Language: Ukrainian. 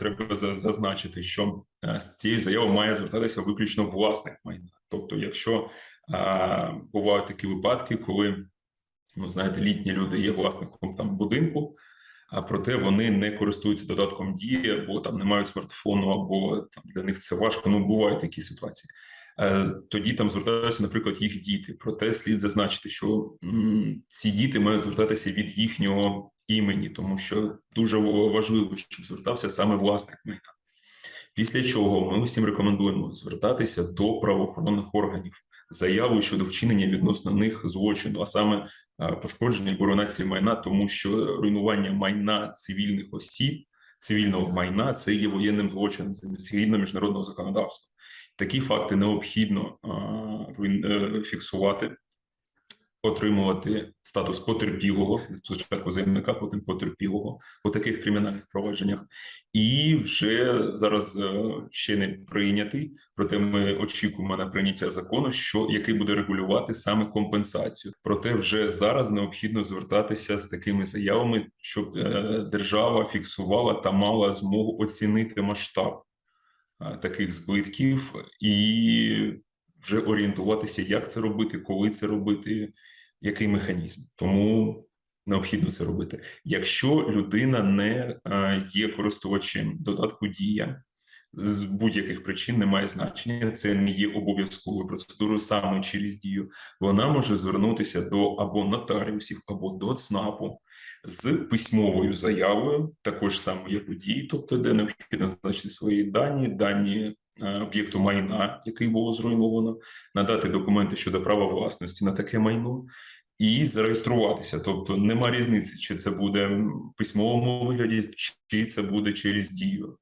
треба зазначити, що е, з цією заявою має звертатися виключно власник майна. Тобто, якщо е, бувають такі випадки, коли ну знаєте, літні люди є власником там будинку, а проте вони не користуються додатком дії, або там не мають смартфону, або там для них це важко. Ну бувають такі ситуації. Е, Тоді там звертаються, наприклад, їх діти. Проте слід зазначити, що ці діти мають звертатися від їхнього імені, тому що дуже важливо, щоб звертався саме власник майна. Після чого ми усім рекомендуємо звертатися до правоохоронних органів з заявою щодо вчинення відносно них злочину, а саме е, пошкодження руйнації майна, тому що руйнування майна цивільних осіб, цивільного майна це є воєнним злочином згідно міжнародного законодавства. Такі факти необхідно руйн- е, фіксувати, отримувати статус потерпілого, спочатку заявника, потім потерпілого у таких кримінальних провадженнях, і вже зараз е, ще не прийнятий. Проте ми очікуємо на прийняття закону, що який буде регулювати саме компенсацію. Проте вже зараз необхідно звертатися з такими заявами, щоб е, держава фіксувала та мала змогу оцінити масштаб е, таких збитків і вже орієнтуватися, як це робити, коли це робити, який механізм. Тому необхідно це робити. Якщо людина не е, є користувачем додатку дія. З будь-яких причин немає значення, це не є обов'язковою процедурою саме через дію. Вона може звернутися до або нотаріусів, або до ЦНАПу з письмовою заявою, також саме як у дії, тобто де необхідно зазначити свої дані, дані об'єкту майна, який було зруйновано, надати документи щодо права власності на таке майно. І зареєструватися, тобто нема різниці, чи це буде в письмовому вигляді, чи це буде через дію.